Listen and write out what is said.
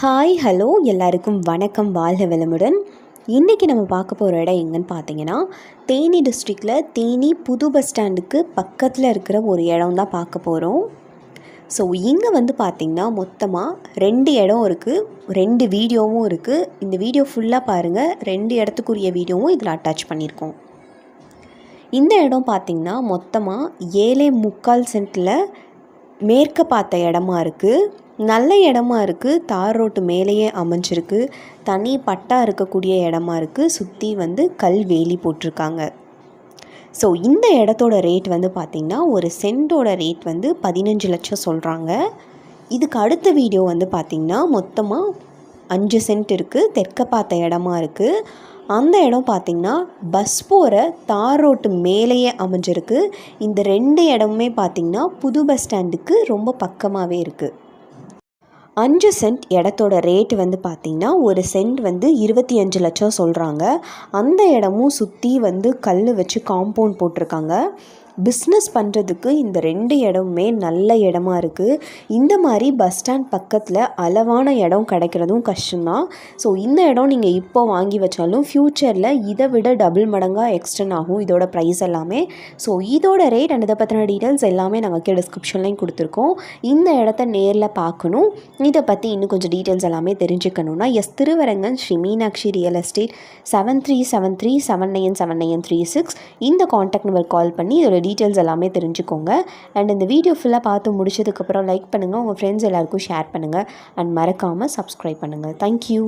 Hi hello எல்லாருக்கும் வணக்கம். வாழ்க வளமுடன். இன்றைக்கி நம்ம பார்க்க போகிற இடம் எங்கன்னு பார்த்தீங்கன்னா தேனி டிஸ்ட்ரிக்டில் தேனி புது பஸ் ஸ்டாண்டுக்கு பக்கத்தில் இருக்கிற ஒரு இடம் தான் பார்க்க போகிறோம் ஸோ இங்கே வந்து பார்த்திங்கன்னா மொத்தமாக ரெண்டு இடம் இருக்குது ரெண்டு வீடியோவும் இருக்குது இந்த வீடியோ ஃபுல்லாக பாருங்கள் ரெண்டு இடத்துக்குரிய வீடியோவும் இதில் அட்டாச் பண்ணியிருக்கோம். இந்த இடம் பார்த்திங்கன்னா மொத்தமாக ஏழே முக்கால் சென்ட்டில் மேற்க பார்த்த இடமா இருக்குது நல்ல இடமா இருக்குது தார் ரோட்டு மேலேயே அமைஞ்சிருக்கு தனி பட்டா இருக்கக்கூடிய இடமா இருக்குது சுற்றி வந்து கல் வேலி போட்டிருக்காங்க. ஸோ இந்த இடத்தோட ரேட் வந்து பார்த்திங்கன்னா ஒரு சென்டோட ரேட் வந்து பதினஞ்சு லட்சம் சொல்கிறாங்க இதுக்கு அடுத்த வீடியோ வந்து பார்த்திங்கன்னா மொத்தமாக அஞ்சு சென்ட் இருக்குது தெற்க பார்த்த இடமா இருக்குது அந்த இடம் பார்த்திங்கன்னா பஸ் போகிற தார் ரோட்டு மேலேயே அமைஞ்சிருக்கு. இந்த ரெண்டு இடமுமே பார்த்திங்கன்னா புது பஸ் ஸ்டாண்டுக்கு ரொம்ப பக்கமாகவே இருக்குது அஞ்சு சென்ட் இடத்தோட ரேட் வந்து பார்த்திங்கன்னா ஒரு சென்ட் வந்து இருபத்தி அஞ்சு லட்சம் சொல்கிறாங்க அந்த இடமும் சுற்றி வந்து கல் வச்சு காம்பவுண்ட் போட்டிருக்காங்க. பிஸ்னஸ் பண்ணுறதுக்கு இந்த ரெண்டு இடமுமே நல்ல இடமா இருக்குது இந்த மாதிரி பஸ் ஸ்டாண்ட் பக்கத்தில் அளவான இடம் கிடைக்கிறதும் கஷ்டம்தான். ஸோ இந்த இடம் நீங்கள் இப்போ வாங்கி வச்சாலும் ஃப்யூச்சரில் இதை விட டபுள் மடங்காக எக்ஸ்டர்ன் ஆகும் இதோட ப்ரைஸ் எல்லாமே. ஸோ இதோட ரேட் அண்ட் இதை பற்றின டீட்டெயில்ஸ் எல்லாமே நாங்கள் கீழே டிஸ்கிரிப்ஷன்லையும் கொடுத்துருக்கோம். இந்த இடத்த நேரில் பார்க்கணும். இதை பற்றி இன்னும் கொஞ்சம் டீட்டெயில்ஸ் எல்லாமே தெரிஞ்சுக்கணுன்னா S Thiruvarangan Sri Meenakshi real estate seven three seven three seven nine seven nine three six இந்த காண்டாக்ட் நம்பர் கால் பண்ணி இதோட டீட்டெயில்ஸ் எல்லாமே தெரிஞ்சுக்கோங்க. அண்ட் இந்த வீடியோ ஃபுல்லாக பார்த்து முடிச்சதுக்கப்புறம் லைக் பண்ணுங்கள் உங்கள் ஃப்ரெண்ட்ஸ் எல்லாருக்கும் ஷேர் பண்ணுங்கள் அண்ட் மறக்காமல் சப்ஸ்கிரைப் பண்ணுங்கள் தேங்க்யூ